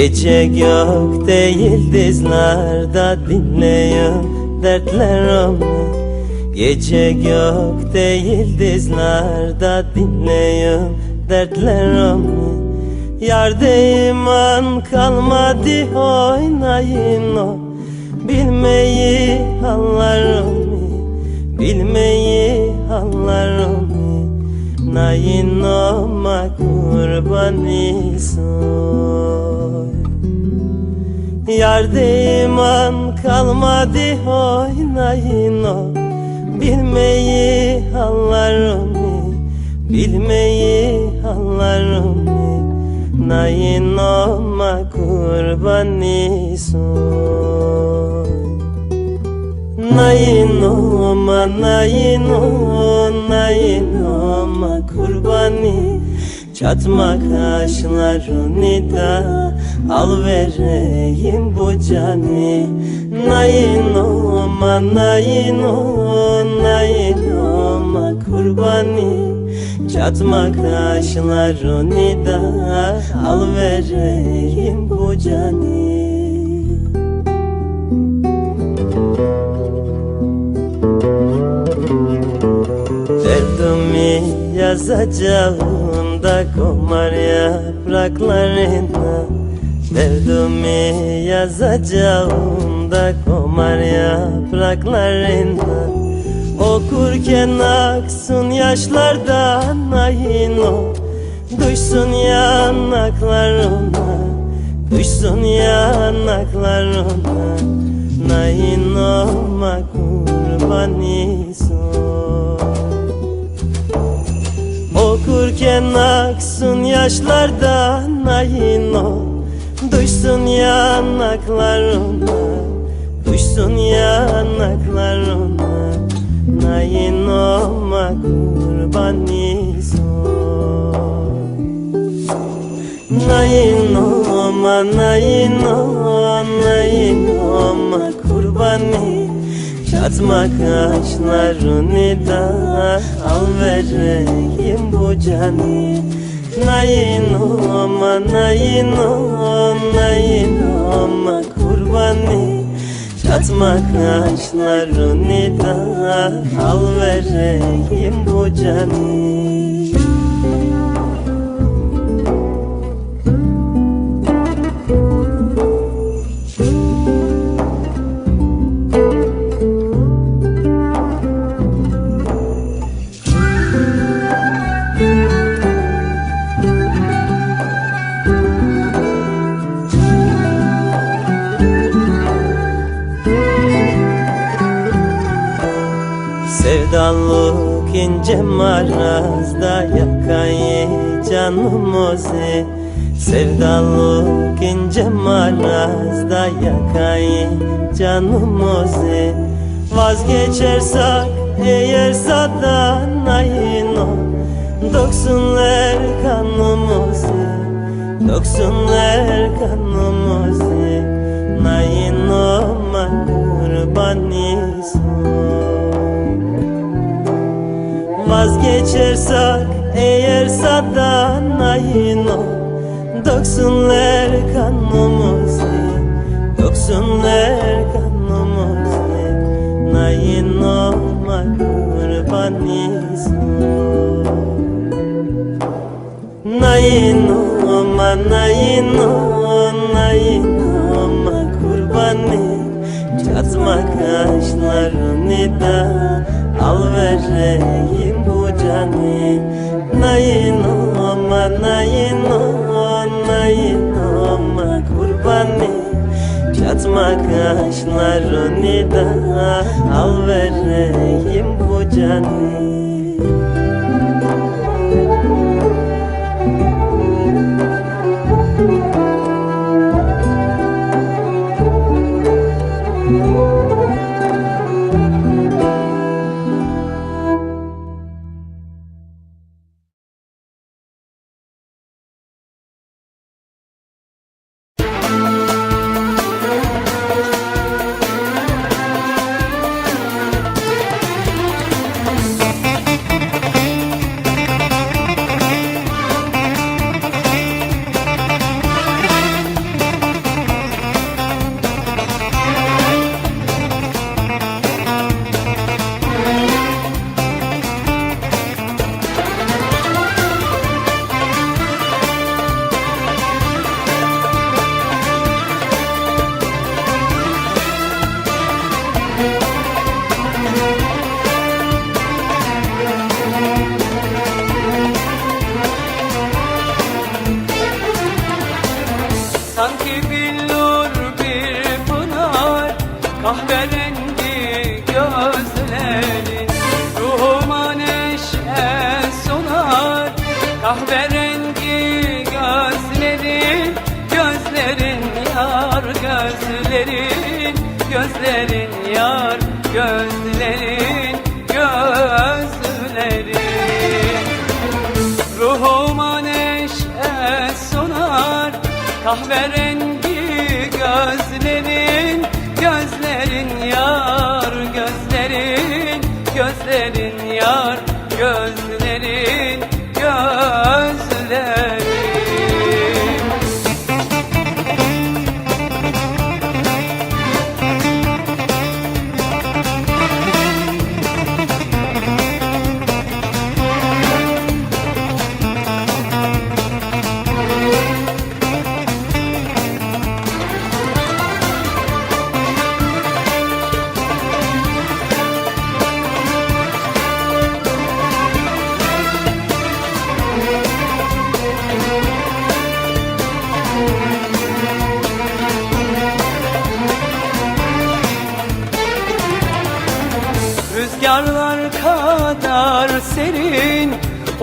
Gece gökte yıldızlarda dinleyin dertler onu Gece gökte yıldızlarda dinleyin dertler onu Yerde iman kalmadı oynayın o. Bilmeyi hallarım Bilmeyi hallarım Nayin olma kurbanı soy Yerde iman kalmadı oynayın o Bilmeyi hallarım Bilmeyi hallarım Nayin olma kurbanı soy Nayin olma, nayin olma, nayin olma kurbani. Çatma kaşlarını da al vereyim bu cani. Nayin olma, nayin olma, nayin olma kurbani. Çatma kaşlarını da al vereyim bu cani Derdimi yazacağım da komar yapraklarına. Derdimi yazacağım da komar yapraklarına. Okurken aksın yaşlardan ayın o. Duysun yanaklarına Duysun yanaklarına. Nayin olma Okurken aksın yaşlardan ayın o Duysun yanaklarına Duysun yanaklarına Nayin olma kurbanı son Nayin olma, nayin olma, nayin olma kurbanı Çatma kaşlarını da al vereyim bu canı. Nayin olma, nayin olma, nayin olma kurbanı. Çatma kaşlarını da al vereyim bu canı Sevdalık ince marazda yakayı canımızı Sevdalık ince marazda yakayı canımızı Vazgeçersek eğer sadan ayın o Doksunlar kanımızı Doksunlar kanımızı Nayin olma Vazgeçersek eğer sadan ayın o Doksunlar kanımızı Doksunlar kanımızı. Nayin olma kurbanıyız Nayin olma, nayin olma, nayin olma kurbanı. Çatma kaşlarını da al vereyim bu canı. Nayin olma, nayin olma, nayin olma kurbanı. Çatma kaşlarını da al vereyim bu canı billur bir pınar Kahverengi gözlerin. Ruhuma neşe sunar Kahverengi gözlerin. Gözlerin yar gözlerin Gözlerin yar gözlerin. Gözlerin Kahverengi gözlerin Gözlerin yar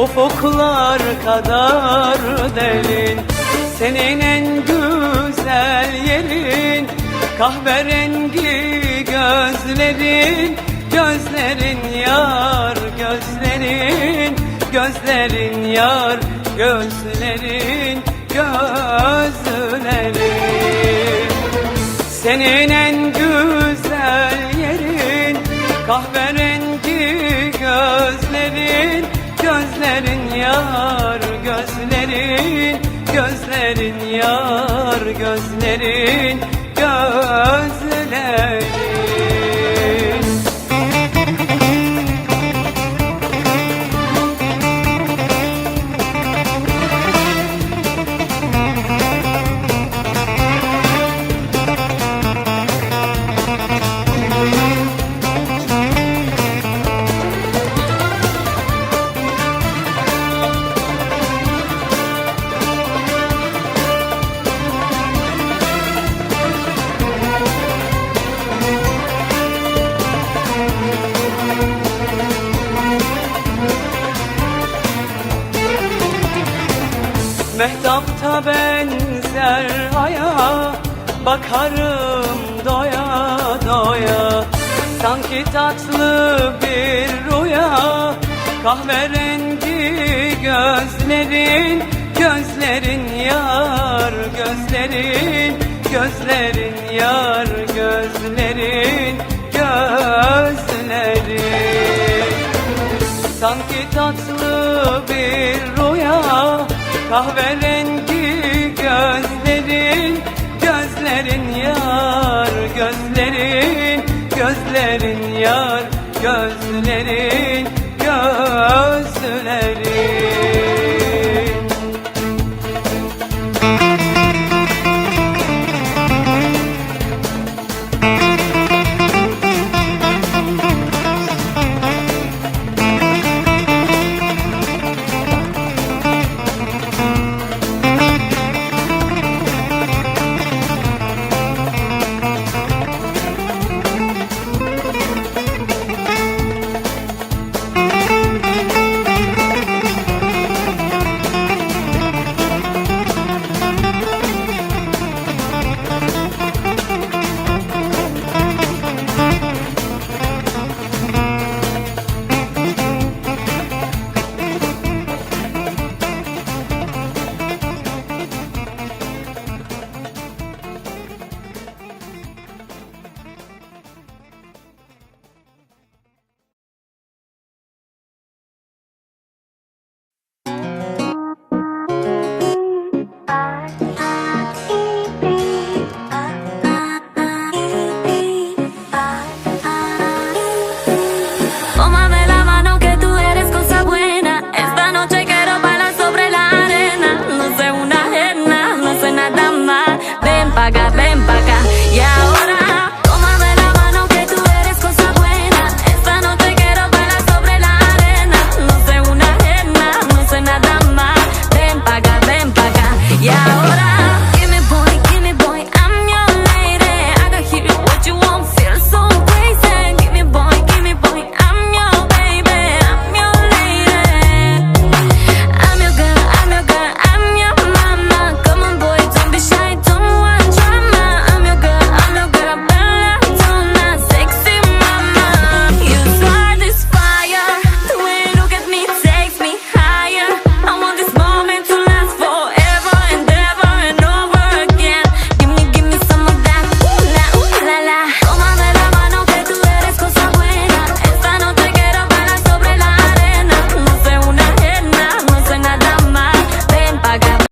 Ufuklar kadar derin Senin en güzel yerin Kahverengi gözlerin. Gözlerin yar gözlerin Gözlerin yar gözlerin Gözlerin. Senin en güzel yerin Kahverengi Gözlerin yar gözlerin Gözlerin yar gözlerin Gözlerin Mehtapta benzer aya Bakarım doya doya. Sanki tatlı bir rüya Kahverengi gözlerin Gözlerin yar gözlerin Gözlerin yar gözlerin Gözlerin. Sanki tatlı bir rüya Kahverengi gözlerin Gözlerin yar Gözlerin Gözlerin yar Gözlerin Gözlerin.